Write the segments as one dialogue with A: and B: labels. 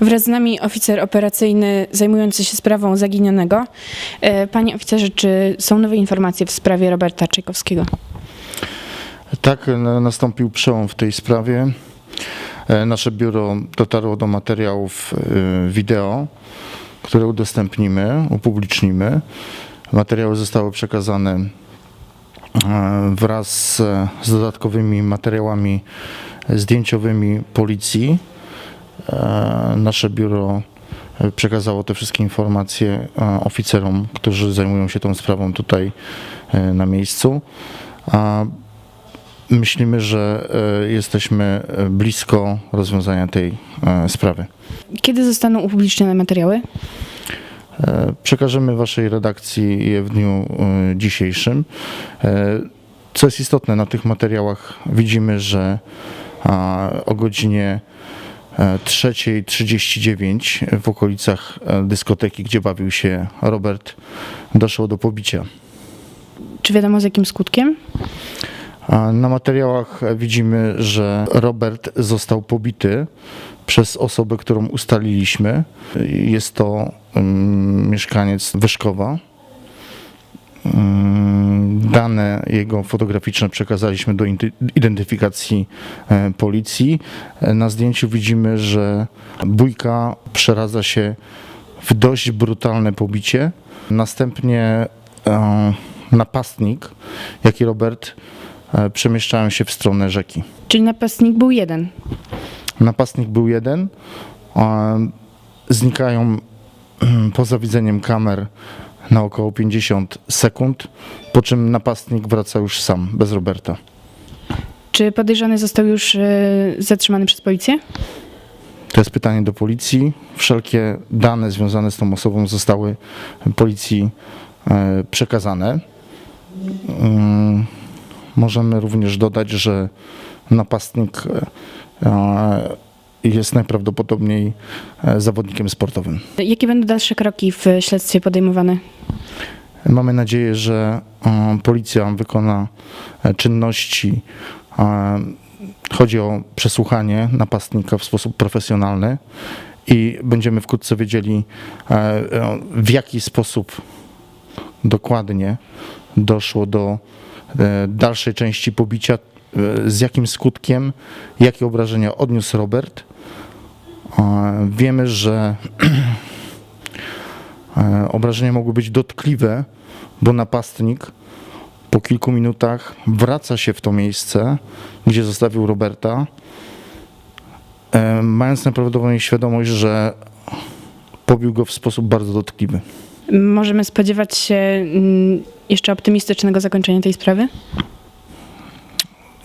A: Wraz z nami oficer operacyjny zajmujący się sprawą zaginionego. E, Panie oficerze, czy są nowe informacje w sprawie Roberta Czajkowskiego?
B: Tak, na- nastąpił przełom w tej sprawie. E, Nasze biuro dotarło do materiałów e, wideo, które udostępnimy, upublicznimy. Materiały zostały przekazane wraz z dodatkowymi materiałami zdjęciowymi policji. E, Nasze biuro e, przekazało te wszystkie informacje e, oficerom, którzy zajmują się tą sprawą tutaj na miejscu. Myślimy, że jesteśmy blisko rozwiązania tej sprawy.
A: Kiedy zostaną upublicznione materiały?
B: Przekażemy Waszej redakcji je w dniu dzisiejszym. Co jest istotne, na tych materiałach widzimy, że o godzinie 3.39 w okolicach e, dyskoteki, gdzie bawił się Robert, doszło do pobicia.
A: Czy wiadomo z jakim skutkiem?
B: Na materiałach widzimy, że Robert został pobity przez osobę, którą ustaliliśmy. Jest to mm, mieszkaniec Wyszkowa. Mm, Dane jego fotograficzne przekazaliśmy do identyfikacji e, policji. E, Na zdjęciu widzimy, że bójka przeradza się w dość brutalne pobicie. Następnie e, napastnik, jak i Robert, przemieszczają się w stronę rzeki.
A: Czyli napastnik był jeden.
B: Napastnik był jeden. Znikają mm, poza widzeniem kamer na około 50 sekund, po czym napastnik wraca już sam, bez Roberta.
A: Czy podejrzany został już e, zatrzymany przez policję?
B: To jest pytanie do policji. Wszelkie dane związane z tą osobą zostały policji e, przekazane. Mm, Możemy również dodać, że napastnik e, jest najprawdopodobniej zawodnikiem sportowym.
A: Jakie będą dalsze kroki w śledztwie podejmowane?
B: Mamy nadzieję, że e, policja wykona e, czynności. e, Chodzi o przesłuchanie napastnika w sposób profesjonalny i będziemy wkrótce wiedzieli, w jaki sposób dokładnie doszło do dalszej części pobicia, z jakim skutkiem, jakie obrażenia odniósł Robert. Wiemy, że Obrażenia mogły być dotkliwe, bo napastnik po kilku minutach wraca się w to miejsce, gdzie zostawił Roberta, e, mając najprawdopodobniej świadomość, że pobił go w sposób bardzo dotkliwy.
A: Możemy spodziewać się mm, jeszcze optymistycznego zakończenia tej sprawy?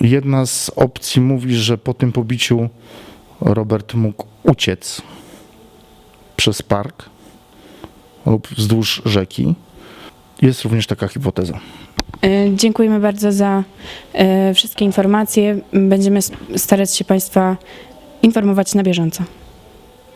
B: Jedna z opcji mówi, że po tym pobiciu Robert mógł uciec przez park lub wzdłuż rzeki. Jest również taka hipoteza.
A: E, Dziękujemy bardzo za e, wszystkie informacje. Będziemy starać się Państwa informować na bieżąco.